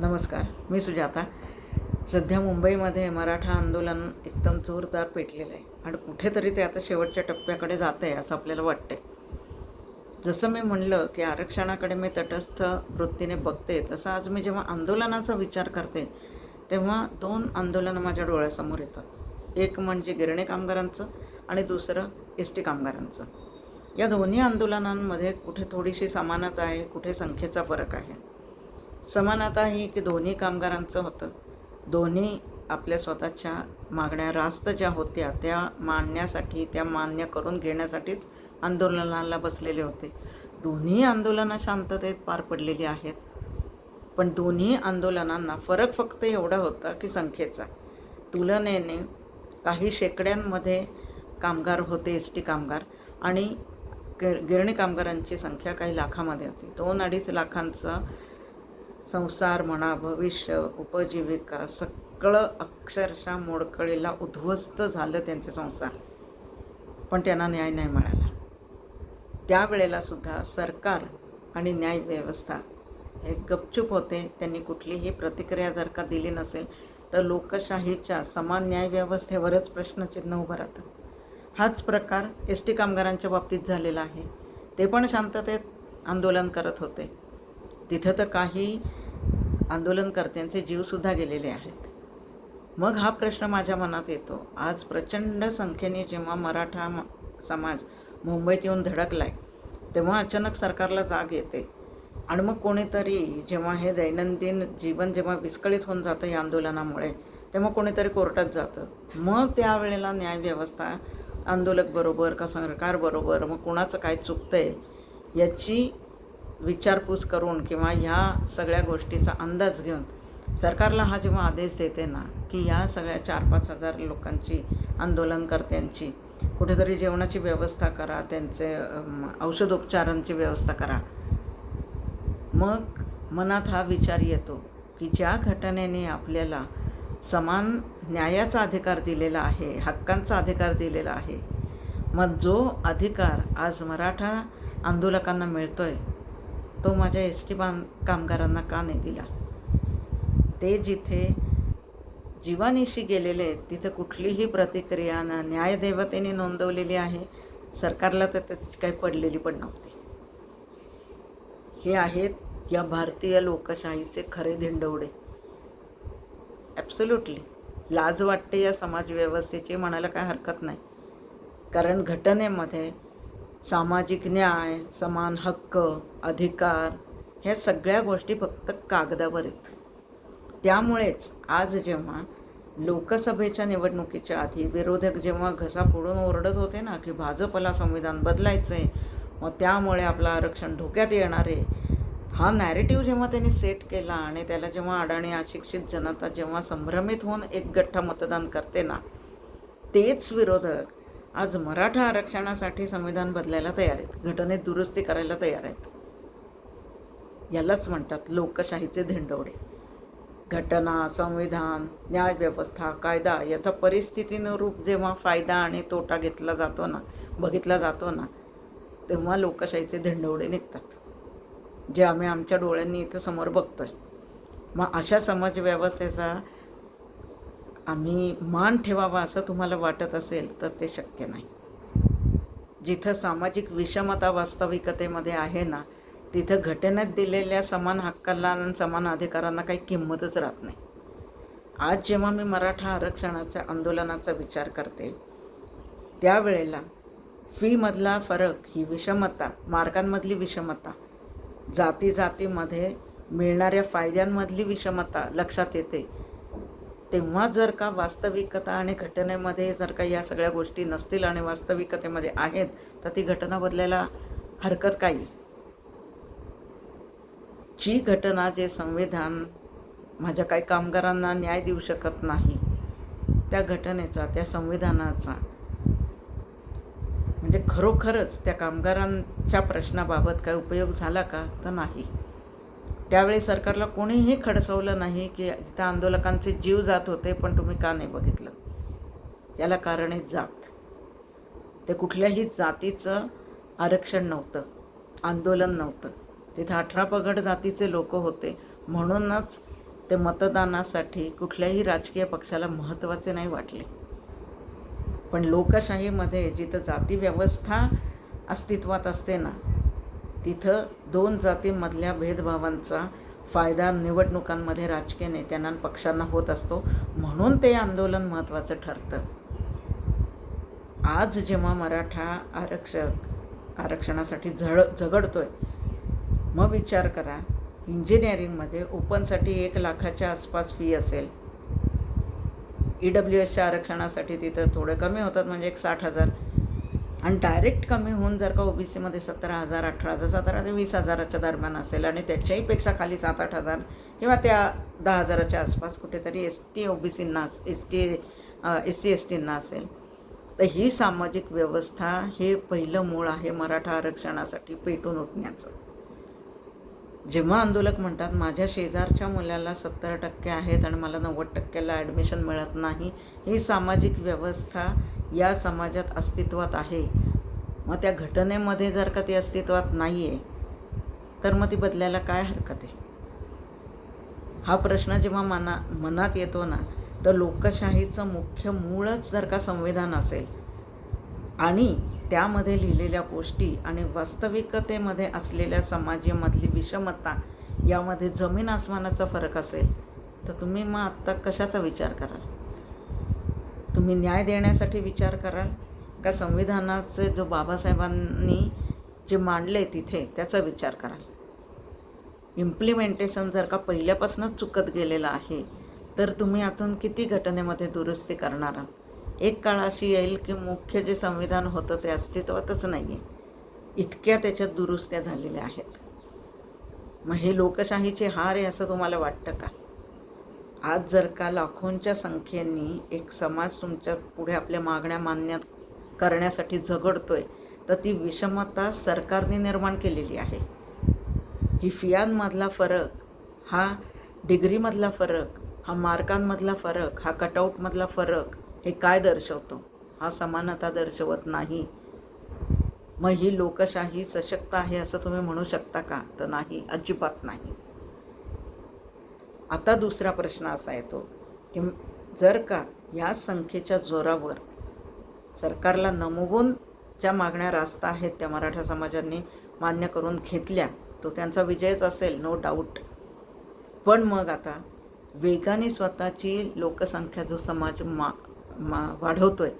नमस्कार मी सुजाता. सध्या मुंबईमध्ये मराठा आंदोलन एकदम जोरदार पेटलेलं आहे आणि कुठेतरी ते आता शेवटच्या टप्प्याकडे जात आहे असं आपल्याला वाटतंय. जसं मी म्हणलं की आरक्षणाकडे मी तटस्थ वृत्तीने बघते तसं आज मी जेव्हा आंदोलनाचा विचार करते तेव्हा दोन आंदोलनं माझ्या डोळ्यासमोर येतात. एक म्हणजे गिरणी कामगारांचं आणि दुसरं एस टी कामगारांचं. या दोन्ही आंदोलनांमध्ये कुठे थोडीशी समानता आहे कुठे संख्येचा फरक आहे. समानता ही की दोन्ही कामगारांचं होतं? दोन्ही आपल्या स्वतःच्या मागण्या रास्त ज्या होत्या त्या मांडण्यासाठी त्या मान्य करून घेण्यासाठीच आंदोलनाला बसलेले होते. दोन्ही आंदोलनं शांततेत पार पडलेली आहेत. पण दोन्ही आंदोलनांना फरक फक्त एवढा होता की संख्येचा. तुलनेने काही शेकड्यांमध्ये कामगार होते एस टी कामगार आणि गिर गिरणी कामगारांची संख्या काही लाखामध्ये होती. दोन अडीच लाखांचं संसार म्हणा भविष्य उपजीविका सगळं अक्षरशः मोडकळीला उद्ध्वस्त झालं त्यांचे संसार. पण त्यांना न्याय नाही मिळाला. त्यावेळेला सुद्धा सरकार आणि न्यायव्यवस्था हे गपचूप होते. त्यांनी कुठलीही प्रतिक्रिया जर का दिली नसेल तर लोकशाहीच्या समान न्यायव्यवस्थेवरच प्रश्नचिन्ह उभं राहतं. हाच प्रकार एस टी कामगारांच्या बाबतीत झालेला आहे. ते पण शांततेत आंदोलन करत होते. तिथं तर काही आंदोलनकर्त्यांचे जीवसुद्धा गेलेले आहेत. मग हा प्रश्न माझ्या मनात येतो. आज प्रचंड संख्येने जेव्हा मराठा म- समाज मुंबईत येऊन धडकलाय तेव्हा अचानक सरकारला जाग येते. आणि मग कोणीतरी जेव्हा हे दैनंदिन जीवन जेव्हा विस्कळीत होऊन जातं या आंदोलनामुळे तेव्हा कोणीतरी कोर्टात जातं. मग त्यावेळेला न्यायव्यवस्था आंदोलक बरोबर का सरकारबरोबर मग कुणाचं काय चुकतंय याची विचारपूस करून किंवा ह्या सगळ्या गोष्टीचा अंदाज घेऊन सरकारला हा जेव्हा आदेश देते ना की या सगळ्या चार पाच हजार लोकांची आंदोलनकर्त्यांची कुठेतरी जेवणाची व्यवस्था करा त्यांचे औषधोपचारांची व्यवस्था करा. मग मनात हा विचार येतो की ज्या घटनेने आपल्याला समान न्यायाचा अधिकार दिलेला आहे हक्कांचा अधिकार दिलेला आहे मग जो अधिकार आज मराठा आंदोलकांना मिळतो आहे तो माझ्या एस टी बां कामगारांना का नाही दिला? ते जिथे जीवानिशी गेलेले आहेत तिथं कुठलीही प्रतिक्रिया ना न्यायदेवतेने नोंदवलेली आहे सरकारला तर त्याची काही पडलेली पण नव्हती. हे आहेत या भारतीय लोकशाहीचे खरे धिंडवडे ॲब्सोल्युटली लाज वाटते या समाजव्यवस्थेची म्हणायला काय हरकत नाही. कारण घटनेमध्ये सामाजिक न्याय समान हक्क अधिकार ह्या सगळ्या गोष्टी फक्त कागदावर आहेत. त्यामुळेच आज जेव्हा लोकसभेच्या निवडणुकीच्या आधी विरोधक जेव्हा घसा फोडून ओरडत होते ना की भाजपला संविधान बदलायचं आहे मग त्यामुळे आपलं आरक्षण धोक्यात येणार आहे हा नॅरेटिव्ह जेव्हा त्यांनी सेट केला आणि त्याला जेव्हा अडाणी अशिक्षित जनता जेव्हा संभ्रमित होऊन एक गठ्ठा मतदान करते ना तेच विरोधक आज मराठा आरक्षणासाठी संविधान बदलायला तयार आहेत. घटनेत दुरुस्ती करायला तयार आहेत. यालाच म्हणतात लोकशाहीचे धिंडवडे घटना संविधान न्यायव्यवस्था कायदा याचा परिस्थितीनुरूप जेव्हा फायदा आणि तोटा घेतला जातो ना बघितला जातो ना तेव्हा लोकशाहीचे धिंडवडे निघतात. जे आम्ही आमच्या डोळ्यांनी इथं समोर बघतोय. मग अशा समाजव्यवस्थेचा आम्ही मान ठेवावा असं तुम्हाला वाटत असेल तर ते शक्य नाही. जिथं सामाजिक विषमता वास्तविकतेमध्ये आहे ना तिथं घटनेत दिलेल्या समान हक्काला आणि समान अधिकारांना काही किंमतच राहत नाही. आज जेव्हा मी मराठा आरक्षणाच्या आंदोलनाचा विचार करते त्यावेळेला फीमधला फरक ही विषमता मार्गांमधली विषमता जाती जातीमध्ये मिळणाऱ्या फायद्यांमधली विषमता लक्षात येते. तेव्हा जर का वास्तविकता आणि घटनेमध्ये जर का या सगळ्या गोष्टी नसतील आणि वास्तविकतेमध्ये आहेत तर ती घटना बदलायला हरकत काही. जी घटना जे संविधान माझ्या काही कामगारांना न्याय देऊ शकत नाही त्या घटनेचा त्या संविधानाचा म्हणजे खरोखरच त्या कामगारांच्या प्रश्नाबाबत काय उपयोग झाला का? तर नाही. त्यावेळी सरकारला कोणीही खडसवलं नाही की तिथं आंदोलकांचे जीव जात होते पण तुम्ही का नाही बघितलं? याला कारण आहे जात. ते कुठल्याही जातीचं आरक्षण नव्हतं आंदोलन नव्हतं. तिथं अठरा पगड जातीचे लोक होते. म्हणूनच ते मतदानासाठी कुठल्याही राजकीय पक्षाला महत्त्वाचे नाही वाटले. पण लोकशाहीमध्ये जिथं जाती व्यवस्था अस्तित्वात असते ना तिथं दोन जातींमधल्या भेदभावांचा फायदा निवडणुकांमध्ये राजकीय नेत्यांना पक्षांना होत असतो. म्हणून ते आंदोलन महत्त्वाचं ठरतं. आज जेव्हा मराठा आरक्षक आरक्षणासाठी झळ झगडतोय मग विचार करा इंजिनिअरिंगमध्ये ओपनसाठी एक लाखाच्या आसपास फी असेल. ई डब्ल्यू एसच्या आरक्षणासाठी तिथं थोडे कमी होतात म्हणजे एक साठ हजार. आणि डायरेक्ट कमी होऊन जर का ओ बी सीमध्ये सतरा हजार अठरा हजार सतरा ते वीस हजाराच्या दरम्यान असेल आणि त्याच्याही पेक्षा खाली सात आठ हजार किंवा त्या दहा हजाराच्या आसपास कुठेतरी S T O B सींना S T S C S टींना असेल तर ही सामाजिक व्यवस्था हे पहिलं मूळ आहे मराठा आरक्षणासाठी पेटून उठण्याचं. जेव्हा आंदोलक म्हणतात माझ्या शेजारच्या मुलाला सत्तर टक्के आहेत आणि मला नव्वद टक्क्याला ॲडमिशन मिळत नाही ही सामाजिक व्यवस्था या समाजात अस्तित्वात आहे. मग त्या घटनेमध्ये जर का ती अस्तित्वात नाही आहे तर मग ती बदलायला काय हरकत आहे? हा प्रश्न जेव्हा मना मनात येतो ना तर लोकशाहीचं मुख्य मूळच जर का संविधान असेल आणि त्यामध्ये लिहिलेल्या गोष्टी आणि वास्तविकतेमध्ये असलेल्या समाजामधली विषमता यामध्ये जमीन आसमानाचा फरक असेल तर तुम्ही मग आत्ता कशाचा विचार कराल? तुम्ही न्याय देण्यासाठी विचार कराल का संविधानाचे जो बाबासाहेबांनी जे मांडले तिथे त्याचा विचार कराल? इम्प्लिमेंटेशन जर का पहिल्यापासूनच चुकत गेलेलं आहे तर तुम्ही आतून किती घटनेमध्ये दुरुस्ती करणार आहात? एक काळ अशी येईल की मुख्य जे संविधान होतं ते अस्तित्वातच नाही आहे इतक्या त्याच्यात दुरुस्त्या झालेल्या आहेत. मग हे लोकशाहीचे हार आहे असं तुम्हाला वाटतं का? आज जर का लाखोंच्या संख्येने एक समाज तुमच्यापुढे आपल्या मागण्या मान्य करण्यासाठी झगडतोय तर ती विषमता सरकारने निर्माण केलेली आहे. ही फियांमधला फरक हा डिग्रीमधला फरक हा मार्कांमधला फरक हा कटआउटमधला फरक हे काय दर्शवतो? हा समानता दर्शवत नाही. मग ही लोकशाही सशक्त आहे असं तुम्ही म्हणू शकता का? तर नाही अजिबात नाही. आता दुसरा प्रश्न असा येतो की जर का या संख्येच्या जोरावर सरकारला नमवून ज्या मागण्या रास्त आहेत त्या मराठा समाजांनी मान्य करून घेतल्या तो त्यांचा विजयच असेल नो डाऊट पण मग आता वेगाने स्वतःची लोकसंख्या जो समाज मा मा वाढवतो आहे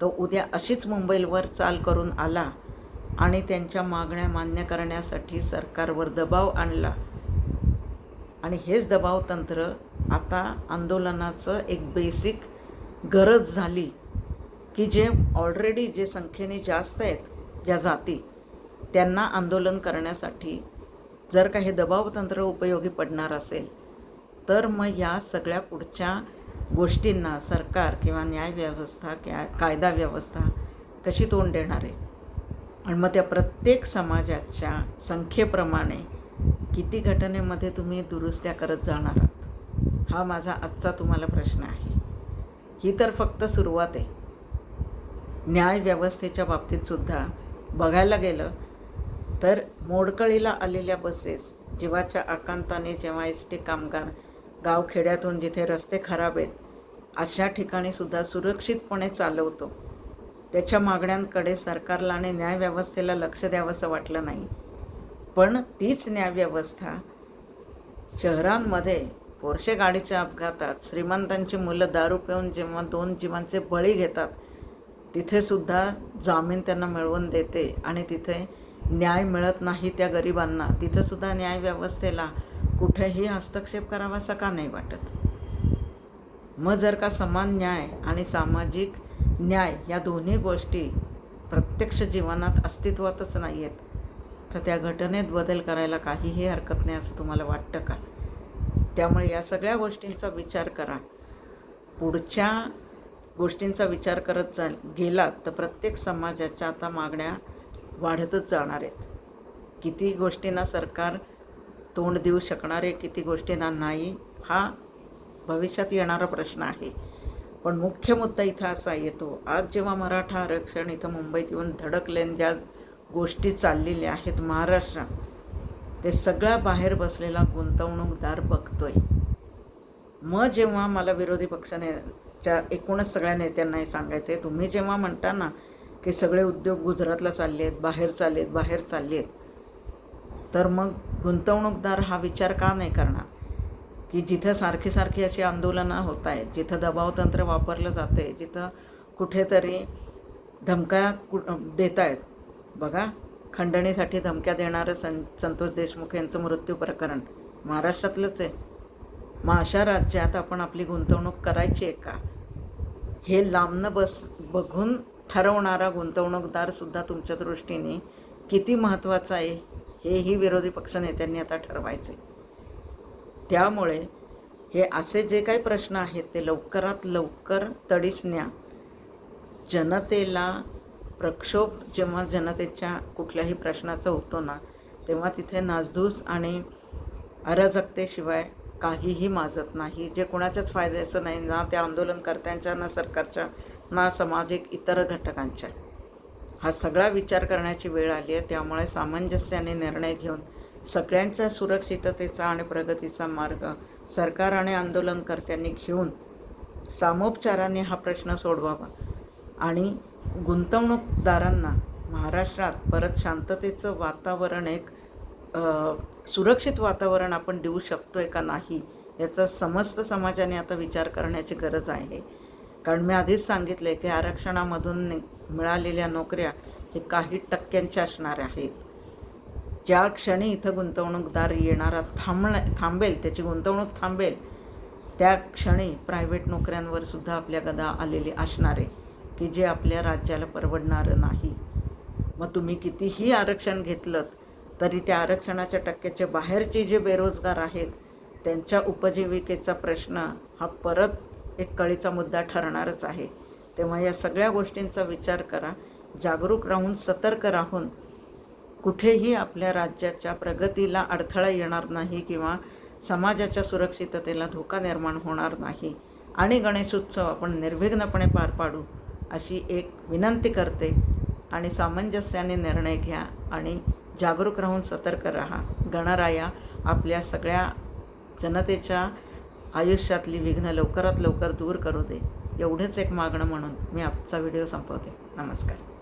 तो उद्या अशीच मुंबईवर चाल करून आला आणि त्यांच्या मागण्या मान्य करण्यासाठी सरकारवर दबाव आणला आणि हेच दबाव तंत्र आता आंदोलनाचं एक बेसिक गरज झाली की जे ऑलरेडी जे संख्येने जास्त आहेत ज्या जाती त्यांना आंदोलन करण्यासाठी जर का हे दबाव तंत्र उपयोगी पडणार असेल तर मग या सगळ्या पुढच्या गोष्टींना सरकार किंवा न्यायव्यवस्था क्या कायदा व्यवस्था कशी तोंड देणार आहे? आणि मग त्या प्रत्येक समाजाच्या संख्येप्रमाणे किती घटनेमध्ये तुम्ही दुरुस्त्या करत जाणार आहात? हा माझा आजचा तुम्हाला प्रश्न आहे. ही तर फक्त सुरुवात आहे. न्यायव्यवस्थेच्या बाबतीतसुद्धा बघायला गेलं तर मोडकळीला आलेल्या बसेस जीवाच्या आकांताने जेव्हा एस टी कामगार गावखेड्यातून जिथे रस्ते खराब आहेत अशा ठिकाणी सुद्धा सुरक्षितपणे चालवतो. त्याच्या मागण्यांकडे सरकारला आणि न्यायव्यवस्थेला लक्ष द्यावंसं वाटलं नाही. पण तीच न्यायव्यवस्था शहरांमध्ये पोरशे गाडीच्या अपघातात श्रीमंतांची मुलं दारू पिऊन जेव्हा दोन जीवांचे बळी घेतात तिथेसुद्धा जामीन त्यांना मिळवून देते आणि तिथे न्याय मिळत नाही त्या गरिबांना. तिथंसुद्धा न्यायव्यवस्थेला कुठेही हस्तक्षेप करावासा का नाही वाटत? मग जर का समान न्याय आणि सामाजिक न्याय या दोन्ही गोष्टी प्रत्यक्ष जीवनात अस्तित्वातच नाही आहेत तर त्या घटनेत बदल करायला काहीही हरकत नाही असं तुम्हाला वाटतं का? त्यामुळे या सगळ्या गोष्टींचा विचार करा. पुढच्या गोष्टींचा विचार करत जा गेलात तर प्रत्येक समाजाच्या आता मागण्या वाढतच जाणार आहेत. किती गोष्टींना सरकार तोंड देऊ शकणार आहे किती गोष्टींना नाही हा भविष्यात येणारा प्रश्न आहे. पण मुख्य मुद्दा इथं असा येतो आज जेव्हा मराठा आरक्षण इथं मुंबईत येऊन धडकले ज्या गोष्टी चाललेल्या आहेत महाराष्ट्रात. ते सगळा बाहेर बसलेला गुंतवणूकदार बघतोय. मग जेव्हा मला विरोधी पक्षानेच्या एकूणच सगळ्या नेत्यांना हे सांगायचं आहे तुम्ही जेव्हा म्हणता ना की सगळे उद्योग गुजरातला चालले आहेत बाहेर चालले आहेत बाहेर चालले आहेत तर मग गुंतवणूकदार हा विचार का नाही करणार? की जिथं सारखी सारखी अशी आंदोलनं होत आहेत जिथं दबावतंत्र वापरलं जातं आहे जिथं कुठेतरी धमक्या कु देत आहेत बघा खंडणीसाठी धमक्या देणारं सं संतोष देशमुख यांचं मृत्यू प्रकरण. महाराष्ट्रातलंच आहे. मग अशा राज्यात आपण आपली गुंतवणूक करायची आहे का? हे लांबनं बस बघून ठरवणारा गुंतवणूकदारसुद्धा तुमच्या दृष्टीने किती महत्त्वाचा आहे हेही विरोधी पक्षनेत्यांनी आता ठरवायचं आहे त्यामुळे हे असे जे काही प्रश्न आहेत ते लवकरात लवकर तडीसन्या जनतेला प्रक्षोभ जेव्हा जनतेच्या कुठल्याही प्रश्नाचा होतो ना तेव्हा तिथे नासधूस आणि अराजकतेशिवाय काहीही माजत नाही. जे कोणाच्याच फायद्याचं नाही ना त्या आंदोलनकर्त्यांच्या ना सरकारच्या ना सामाजिक इतर घटकांच्या. हा सगळा विचार करण्याची वेळ आली आहे. त्यामुळे सामंजस्याने निर्णय घेऊन सगळ्यांच्या सुरक्षिततेचा आणि प्रगतीचा मार्ग सरकार आणि आंदोलनकर्त्यांनी घेऊन सामोपचाराने हा प्रश्न सोडवावा. आणि गुंतवणूकदारांना महाराष्ट्रात परत शांततेचं वातावरण एक सुरक्षित वातावरण आपण देऊ शकतो आहे का नाही याचा समस्त समाजाने आता विचार करण्याची गरज आहे. कारण मी आधीच सांगितलं आहे की आरक्षणामधून मिळालेल्या नोकऱ्या हे काही टक्क्यांच्या असणार आहेत. ज्या क्षणी इथं गुंतवणूकदार येणारा थांबण थांबेल त्याची गुंतवणूक थांबेल त्या क्षणी प्रायव्हेट नोकऱ्यांवर सुद्धा आपल्या गदा आलेली असणार आहे. की जे आपल्या राज्याला परवडणारं नाही. मग तुम्ही कितीही आरक्षण घेतलं तरी त्या आरक्षणाच्या टक्क्याच्या बाहेरचे जे बेरोजगार आहेत त्यांच्या उपजीविकेचा प्रश्न हा परत एक कळीचा मुद्दा ठरणारच आहे. तेव्हा या सगळ्या गोष्टींचा विचार करा जागरूक राहून सतर्क राहून. कुठेही आपल्या राज्याच्या प्रगतीला अडथळा येणार नाही किंवा समाजाच्या सुरक्षिततेला धोका निर्माण होणार नाही. आणि गणेशोत्सव आपण निर्विघ्नपणे पार पाडू. अशी एक विनंती करते आणि सामंजस्याने निर्णय घ्या आणि जागरूक राहून सतर्क राहा. गणराया आपल्या सगळ्या जनतेच्या आयुष्यातली विघ्न लवकरात लवकर दूर करू दे. एवढंच एक मागणं म्हणून मी आजचा व्हिडिओ संपवते. नमस्कार.